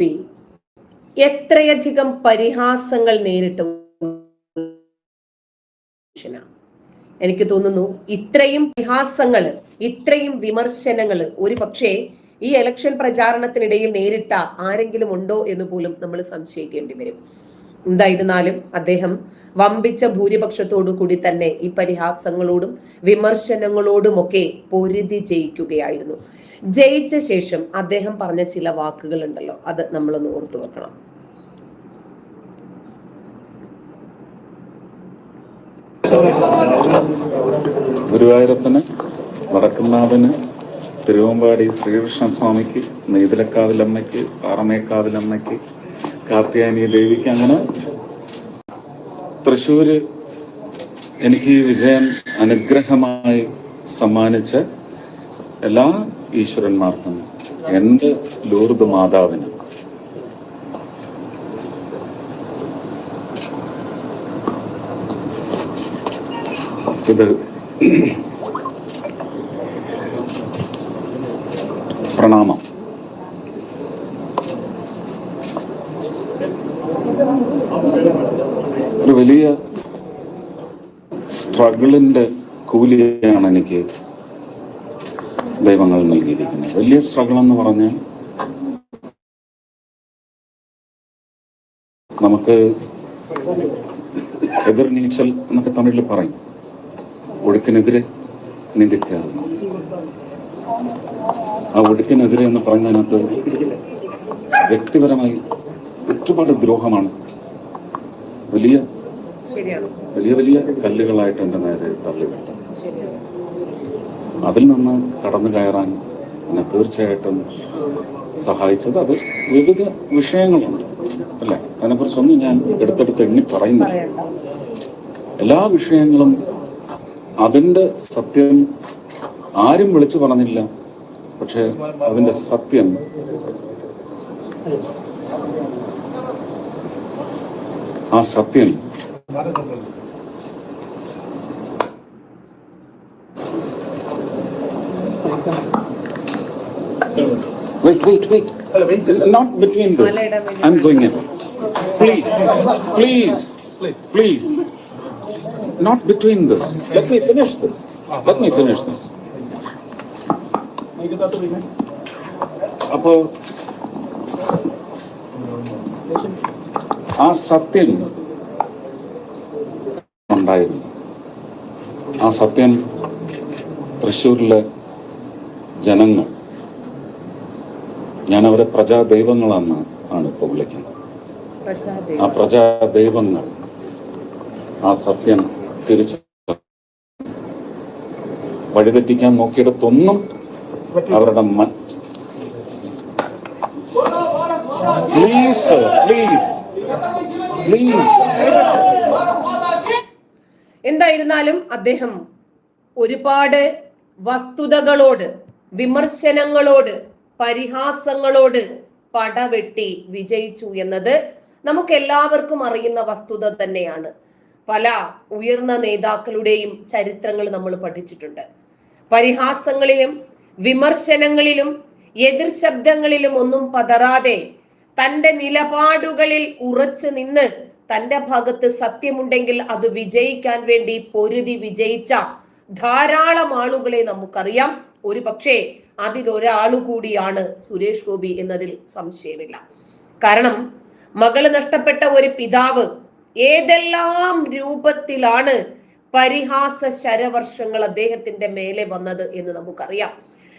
ഗോപി എത്രയധികം പരിഹാസങ്ങൾ നേരിട്ട എനിക്ക് തോന്നുന്നു ഇത്രയും പരിഹാസങ്ങൾ ഇത്രയും വിമർശനങ്ങൾ ഒരു പക്ഷേ ഈ ഇലക്ഷൻ പ്രചാരണത്തിനിടയിൽ നേരിട്ട ആരെങ്കിലും ഉണ്ടോ എന്ന് പോലും നമ്മൾ സംശയിക്കേണ്ടി വരും. എന്തായിരുന്നാലും അദ്ദേഹം വമ്പിച്ച ഭൂരിപക്ഷത്തോടു കൂടി തന്നെ ഈ പരിഹാസങ്ങളോടും വിമർശനങ്ങളോടുമൊക്കെ പൊരുതി ജയിക്കുകയായിരുന്നു. ജയിച്ച ശേഷം അദ്ദേഹം പറഞ്ഞ ചില വാക്കുകൾ ഉണ്ടല്ലോ അത് നമ്മളൊന്ന് ഓർത്തു വെക്കണം. ഗുരുവായൂരപ്പന് വടക്കുന്നാഥന് തിരുവമ്പാടി ശ്രീകൃഷ്ണസ്വാമിക്ക് നെയ്തലക്കാവിലമ്മയ്ക്ക് പാറമേക്കാവിലമ്മയ്ക്ക് കാർത്തിയാനി ദേവിക്ക് അങ്ങനെ തൃശ്ശൂര് എനിക്ക് വിജയം അനുഗ്രഹമായി സമ്മാനിച്ച എല്ലാ ഈശ്വരന്മാർക്കും എന്റെ ലൂർദ് മാതാവിന്. ഇത് പ്രണാമം ഒരു വലിയ സ്ട്രഗിളിന്റെ കൂലിയാണ് എനിക്ക് ദൈവങ്ങൾ നൽകിയിരിക്കുന്നത്. വലിയ സ്ട്രഗിൾ എന്ന് പറഞ്ഞാൽ നമുക്ക് എതിർ നീച്ചൽ എന്നൊക്കെ തമിഴിൽ പറയും. ഒഴുക്കിനെതിരെ നീന്തിക്കുക ആ ഒഴുക്കിനെതിരെ എന്ന് പറയുന്നതിനകത്ത് വ്യക്തിപരമായി ഒരുപാട് ദ്രോഹമാണ്. വലിയ വലിയ വലിയ കല്ലുകളായിട്ട് എന്റെ നേരെ തള്ളിവിട്ടത് ശരിയാണ് അതിൽ നിന്ന് കടന്നു കയറാൻ എന്നെ തീർച്ചയായിട്ടും സഹായിച്ചത് അത് വിവിധ വിഷയങ്ങളുണ്ട് അല്ലേ? അതിനെക്കുറിച്ചൊന്നും ഞാൻ എടുത്തെടുത്ത് എണ്ണി പറയുന്നില്ല. എല്ലാ വിഷയങ്ങളും അതിന്റെ സത്യം ആരും വിളിച്ചു പറഞ്ഞില്ല പക്ഷെ അതിന്റെ സത്യം ആ സത്യം Wait, wait, wait. Not between this. I'm going in. Please, please, please. Not between this. Let me finish this. Let me finish this. അപ്പോ ആ സത്യം ഉണ്ടായിരുന്നു ആ സത്യം തൃശ്ശൂരിലെ ജനങ്ങൾ ഞാൻ അവരെ പ്രജാദൈവങ്ങളെന്ന് ആണ് ഇപ്പോൾ വിളിക്കുന്നത്. ആ പ്രജാദൈവങ്ങൾ ആ സത്യം തിരിച്ചു വഴിതെറ്റിക്കാൻ നോക്കിയിടത്തൊന്നും അവരുടെ പ്ലീസ് പ്ലീസ് പ്ലീസ് എന്തായിരുന്നാലും അദ്ദേഹം ഒരുപാട് വസ്തുതകളോട് വിമർശനങ്ങളോട് പരിഹാസങ്ങളോട് പടവെട്ടി വിജയിച്ചു എന്നത് നമുക്ക് എല്ലാവർക്കും അറിയുന്ന വസ്തുത തന്നെയാണ്. പല ഉയർന്ന നേതാക്കളുടെയും ചരിത്രങ്ങൾ നമ്മൾ പഠിച്ചിട്ടുണ്ട്. പരിഹാസങ്ങളിലും വിമർശനങ്ങളിലും എതിർ ശബ്ദങ്ങളിലും ഒന്നും പതറാതെ തന്റെ നിലപാടുകളിൽ ഉറച്ചു നിന്ന് തന്റെ ഭാഗത്ത് സത്യമുണ്ടെങ്കിൽ അത് വിജയിക്കാൻ വേണ്ടി പൊരുതി വിജയിച്ച ധാരാളം ആളുകളെ നമുക്കറിയാം. ഒരു പക്ഷേ അതിലൊരാളു കൂടിയാണ് സുരേഷ് ഗോപി എന്നതിൽ സംശയമില്ല. കാരണം മകൾ നഷ്ടപ്പെട്ട ഒരു പിതാവ് ഏതെല്ലാം രൂപത്തിലാണ് പരിഹാസ ശരവർഷങ്ങൾ അദ്ദേഹത്തിന്റെ മേലെ വന്നത് എന്ന് നമുക്കറിയാം.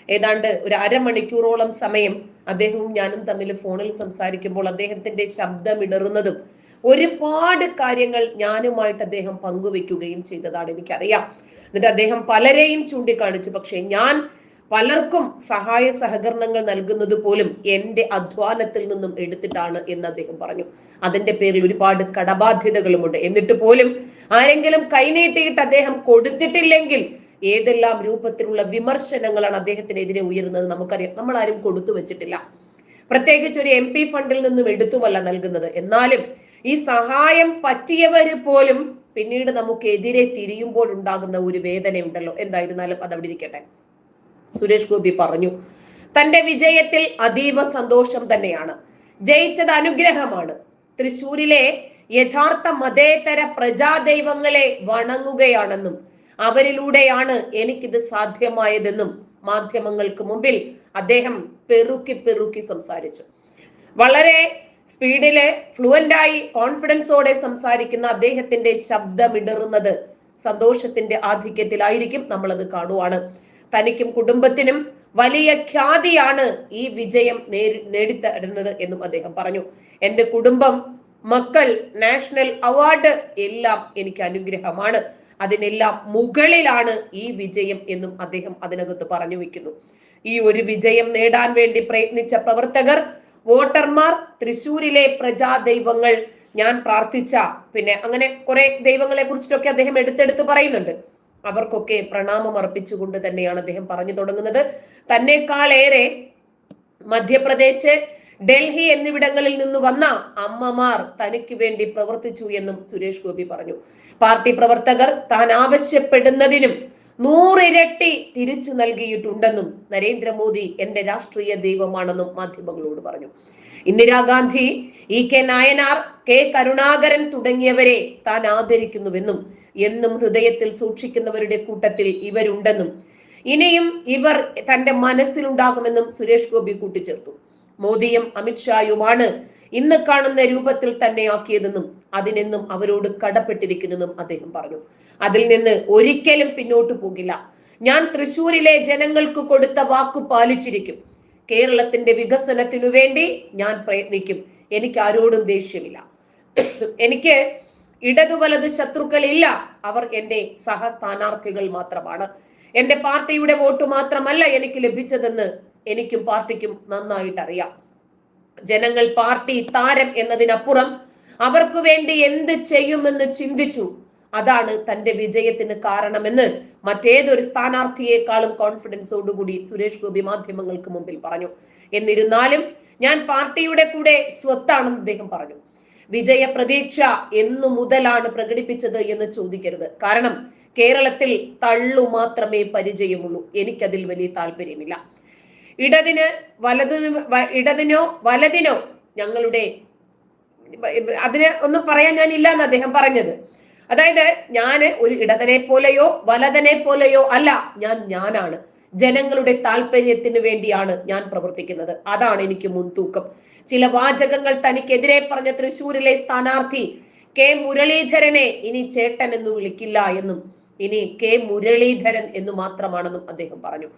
ഏതാണ്ട് ഒരു അരമണിക്കൂറോളം സമയം അദ്ദേഹവും ഞാനും തമ്മിൽ ഫോണിൽ സംസാരിക്കുമ്പോൾ അദ്ദേഹത്തിന്റെ ശബ്ദമിടറുന്നതും ഒരുപാട് കാര്യങ്ങൾ ഞാനുമായിട്ട് അദ്ദേഹം പങ്കുവെക്കുകയും ചെയ്തതാണ് എനിക്കറിയാം. എന്നിട്ട് അദ്ദേഹം പലരെയും ചൂണ്ടിക്കാണിച്ചു. പക്ഷേ ഞാൻ പലർക്കും സഹായ സഹകരണങ്ങൾ നൽകുന്നത് പോലും എന്റെ അധ്വാനത്തിൽ നിന്നും എടുത്തിട്ടാണ് എന്ന് അദ്ദേഹം പറഞ്ഞു. അതിന്റെ പേരിൽ ഒരുപാട് കടബാധ്യതകളുമുണ്ട്. എന്നിട്ട് പോലും ആരെങ്കിലും കൈനീട്ടിയിട്ട് അദ്ദേഹം കൊടുത്തിട്ടില്ലെങ്കിൽ ഏതെല്ലാം രൂപത്തിലുള്ള വിമർശനങ്ങളാണ് അദ്ദേഹത്തിനെതിരെ ഉയരുന്നത് നമുക്കറിയാം. നമ്മൾ ആരും കൊടുത്തു വെച്ചിട്ടില്ല. പ്രത്യേകിച്ച് ഒരു എം പി ഫണ്ടിൽ നിന്നും എടുത്തുമല്ല നൽകുന്നത്. എന്നാലും ഈ സഹായം പറ്റിയവര് പോലും പിന്നീട് നമുക്ക് എതിരെ തിരിയുമ്പോൾ ഉണ്ടാകുന്ന ഒരു വേദന ഉണ്ടല്ലോ എന്തായിരുന്നാലും അത് അവിടെ ഇരിക്കട്ടെ. സുരേഷ് ഗോപി പറഞ്ഞു തന്റെ വിജയത്തിൽ അതീവ സന്തോഷം തന്നെയാണ്. ജയിച്ചത് അനുഗ്രഹമാണ്. തൃശൂരിലെ യഥാർത്ഥ മതേതര പ്രജാദൈവങ്ങളെ വണങ്ങുകയാണെന്നും അവരിലൂടെയാണ് എനിക്കിത് സാധ്യമായതെന്നും മാധ്യമങ്ങൾക്ക് മുമ്പിൽ അദ്ദേഹം പെറുക്കി പെറുക്കി സംസാരിച്ചു. വളരെ സ്പീഡിൽ ഫ്ലുവന്റായി കോൺഫിഡൻസോടെ സംസാരിക്കുന്ന അദ്ദേഹത്തിന്റെ ശബ്ദമിടറുന്നത് സന്തോഷത്തിന്റെ ആധിക്യത്തിലായിരിക്കും നമ്മളത് കാണുവാണ്. തനിക്കും കുടുംബത്തിനും വലിയ ഖ്യാതിയാണ് ഈ വിജയം നേരി നേടിത്തരുന്നത് എന്നും അദ്ദേഹം പറഞ്ഞു. എന്റെ കുടുംബം മക്കൾ നാഷണൽ അവാർഡ് എല്ലാം എനിക്ക് അനുഗ്രഹമാണ്. അതിനെല്ലാം മുകളിലാണ് ഈ വിജയം എന്നും അദ്ദേഹം അതിനകത്ത് പറഞ്ഞു വെക്കുന്നു ഈ ഒരു വിജയം നേടാൻ വേണ്ടി പ്രയത്നിച്ച പ്രവർത്തകർ വോട്ടർമാർ തൃശൂരിലെ പ്രജാദൈവങ്ങൾ ഞാൻ പ്രാർത്ഥിച്ച. പിന്നെ അങ്ങനെ കുറെ ദൈവങ്ങളെ കുറിച്ചിട്ടൊക്കെ അദ്ദേഹം എടുത്തെടുത്ത് പറയുന്നുണ്ട്. അവർക്കൊക്കെ പ്രണാമം അർപ്പിച്ചുകൊണ്ട് തന്നെയാണ് അദ്ദേഹം പറഞ്ഞു തുടങ്ങുന്നത്. തന്നെക്കാളേറെ മധ്യപ്രദേശ് ഡൽഹി എന്നിവിടങ്ങളിൽ നിന്ന് വന്ന അമ്മമാർ തനിക്ക് വേണ്ടി പ്രവർത്തിച്ചു എന്നും സുരേഷ് ഗോപി പറഞ്ഞു. പാർട്ടി പ്രവർത്തകർ താൻ ആവശ്യപ്പെടുന്നതിനും നൂറിരട്ടി തിരിച്ചു നൽകിയിട്ടുണ്ടെന്നും നരേന്ദ്രമോദി എന്റെ രാഷ്ട്രീയ ദൈവമാണെന്നും മാധ്യമങ്ങളോട് പറഞ്ഞു. Indira Gandhi E K Nayanar K Karunakaran തുടങ്ങിയവരെ താൻ ആദരിക്കുന്നുവെന്നും എന്നും ഹൃദയത്തിൽ സൂക്ഷിക്കുന്നവരുടെ കൂട്ടത്തിൽ ഇവരുണ്ടെന്നും ഇനിയും ഇവർ തന്റെ മനസ്സിലുണ്ടാകുമെന്നും സുരേഷ് ഗോപി കൂട്ടിച്ചേർത്തു. മോദിയും അമിത്ഷായുമാണ് ഇന്ന് കാണുന്ന രൂപത്തിൽ തന്നെ ആക്കിയതെന്നും അതിനെന്നും അവരോട് കടപ്പെട്ടിരിക്കുന്നെന്നും അദ്ദേഹം പറഞ്ഞു. അതിൽ നിന്ന് ഒരിക്കലും പിന്നോട്ട് പോകില്ല. ഞാൻ തൃശൂരിലെ ജനങ്ങൾക്ക് കൊടുത്ത വാക്ക് പാലിച്ചിരിക്കും. കേരളത്തിന്റെ വികസനത്തിനു വേണ്ടി ഞാൻ പ്രയത്നിക്കും. എനിക്ക് ആരോടും ദേഷ്യമില്ല. എനിക്ക് ഇടതു വലത് ശത്രുക്കളില്ല. അവർ എന്റെ സഹസ്ഥാനാർത്ഥികൾ മാത്രമാണ്. എന്റെ പാർട്ടിയുടെ വോട്ട് മാത്രമല്ല എനിക്ക് ലഭിച്ചതെന്ന് എനിക്കും പാർട്ടിക്കും നന്നായിട്ട് അറിയാം ജനങ്ങൾ പാർട്ടി താരം എന്നതിനപ്പുറം അവർക്ക് വേണ്ടി എന്ത് ചെയ്യുമെന്ന് ചിന്തിച്ചു. അതാണ് തന്റെ വിജയത്തിന് കാരണമെന്ന് മറ്റേതൊരു സ്ഥാനാർത്ഥിയെക്കാളും കോൺഫിഡൻസോടുകൂടി സുരേഷ് ഗോപി മാധ്യമങ്ങൾക്ക് മുമ്പിൽ പറഞ്ഞു. എന്നിരുന്നാലും ഞാൻ പാർട്ടിയുടെ കൂടെ സ്വത്താണെന്ന് അദ്ദേഹം പറഞ്ഞു. വിജയ പ്രതീക്ഷ എന്നു മുതലാണ് പ്രകടിപ്പിച്ചത് എന്ന് ചോദിക്കരുത്. കാരണം കേരളത്തിൽ തള്ളു മാത്രമേ പരിചയമുള്ളൂ. എനിക്കതിൽ വലിയ താല്പര്യമില്ല. ഇടതിന് വലതിന് ഇടതിനോ വലതിനോ ഞങ്ങളുടെ അതിന് ഒന്നും പറയാൻ ഞാൻ ഇല്ല എന്ന് അദ്ദേഹം പറഞ്ഞത്. അതായത് ഞാൻ ഒരു ഇടതനെ പോലെയോ വലതനെ പോലെയോ അല്ല ഞാൻ ഞാനാണ്. ജനങ്ങളുടെ താല്പര്യത്തിന് വേണ്ടിയാണ് ഞാൻ പ്രവർത്തിക്കുന്നത്. അതാണ് എനിക്ക് മുൻതൂക്കം. ചില വാചകങ്ങൾ തനിക്കെതിരെ പറഞ്ഞ തൃശൂരിലെ സ്ഥാനാർത്ഥി കെ മുരളീധരനെ ഇനി ചേട്ടൻ എന്ന് വിളിക്കില്ല എന്നും ഇനി കെ മുരളീധരൻ എന്ന് മാത്രമാണെന്നും അദ്ദേഹം പറഞ്ഞു.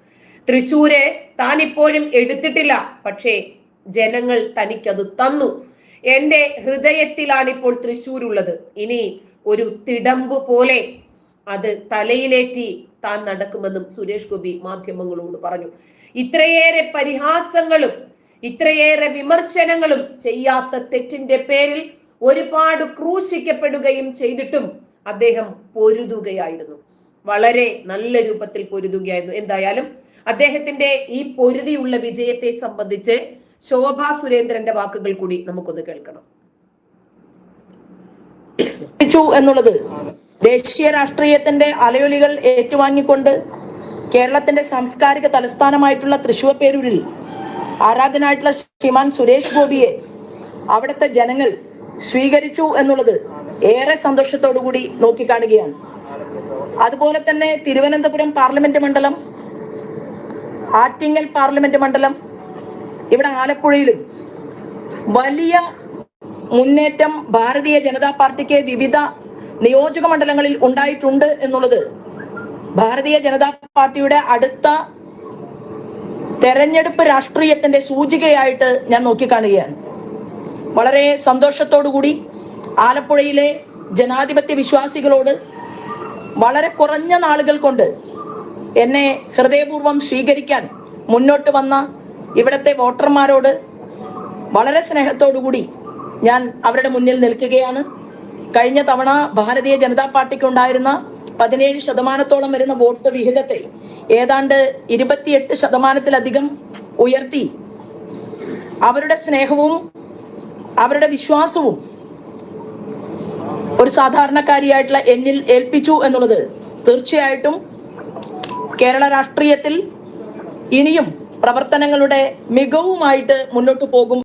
തൃശൂര് താൻ ഇപ്പോഴും എടുത്തിട്ടില്ല പക്ഷേ ജനങ്ങൾ തനിക്കത് തന്നു. എന്റെ ഹൃദയത്തിലാണ് ഇപ്പോൾ തൃശ്ശൂർ ഉള്ളത് ഇനി ഒരു തിടമ്പ് പോലെ അത് തലയിലേറ്റി താൻ നടക്കുമെന്നും സുരേഷ് ഗോപി മാധ്യമങ്ങളോട് പറഞ്ഞു. ഇത്രയേറെ പരിഹാസങ്ങളും ഇത്രയേറെ വിമർശനങ്ങളും ചെയ്യാത്ത തെറ്റിന്റെ പേരിൽ ഒരുപാട് ക്രൂശിക്കപ്പെടുകയും ചെയ്തിട്ടും അദ്ദേഹം പൊരുതുകയായിരുന്നു. വളരെ നല്ല രൂപത്തിൽ പൊരുതുകയായിരുന്നു. എന്തായാലും അദ്ദേഹത്തിന്റെ ഈ പൊരുതിയുള്ള വിജയത്തെ സംബന്ധിച്ച് ശോഭാ സുരേന്ദ്രന്റെ വാക്കുകൾ കൂടി നമുക്കൊന്ന് കേൾക്കണം. എന്നുള്ളത് ദേശീയ രാഷ്ട്രീയത്തിന്റെ അലയൊലികൾ ഏറ്റുവാങ്ങിക്കൊണ്ട് കേരളത്തിന്റെ സാംസ്കാരിക തലസ്ഥാനമായിട്ടുള്ള തൃശൂർ പേരൂരിൽ ആരാധനായിട്ടുള്ള ശ്രീമാൻ സുരേഷ് ഗോപിയെ അവിടുത്തെ ജനങ്ങൾ സ്വീകരിച്ചു എന്നുള്ളത് ഏറെ സന്തോഷത്തോടുകൂടി നോക്കിക്കാണുകയാണ്. അതുപോലെ തന്നെ തിരുവനന്തപുരം പാർലമെന്റ് മണ്ഡലം ആറ്റിങ്ങൽ പാർലമെന്റ് മണ്ഡലം ഇവിടെ ആലപ്പുഴയിലും വലിയ മുന്നേറ്റം ഭാരതീയ ജനതാ പാർട്ടിക്ക് വിവിധ നിയോജക മണ്ഡലങ്ങളിൽ ഉണ്ടായിട്ടുണ്ട് എന്നുള്ളത് ഭാരതീയ ജനതാ പാർട്ടിയുടെ അടുത്ത തെരഞ്ഞെടുപ്പ് രാഷ്ട്രീയത്തിന്റെ സൂചികയായിട്ട് ഞാൻ നോക്കിക്കാണുകയാണ്. വളരെ സന്തോഷത്തോടുകൂടി ആലപ്പുഴയിലെ ജനാധിപത്യ വിശ്വാസികളോട് വളരെ കുറഞ്ഞ നാളുകൾ കൊണ്ട് എന്നെ ഹൃദയപൂർവം സ്വീകരിക്കാൻ മുന്നോട്ട് വന്ന ഇവിടുത്തെ വോട്ടർമാരോട് വളരെ സ്നേഹത്തോടുകൂടി ഞാൻ അവരുടെ മുന്നിൽ നിൽക്കുകയാണ്. കഴിഞ്ഞ തവണ ഭാരതീയ ജനതാ പാർട്ടിക്ക് ഉണ്ടായിരുന്ന പതിനേഴ് ശതമാനത്തോളം വരുന്ന വോട്ട് വിഹിതത്തെ ഏതാണ്ട് ഇരുപത്തിയെട്ട് ശതമാനത്തിലധികം ഉയർത്തി. അവരുടെ സ്നേഹവും അവരുടെ വിശ്വാസവും ഒരു സാധാരണക്കാരിയായിട്ടുള്ള എന്നിൽ ഏൽപ്പിച്ചു എന്നുള്ളത് തീർച്ചയായിട്ടും കേരള രാഷ്ട്രീയത്തിൽ ഇനിയും പ്രവർത്തനങ്ങളുടെ മികവുമായിട്ട് മുന്നോട്ട് പോകും.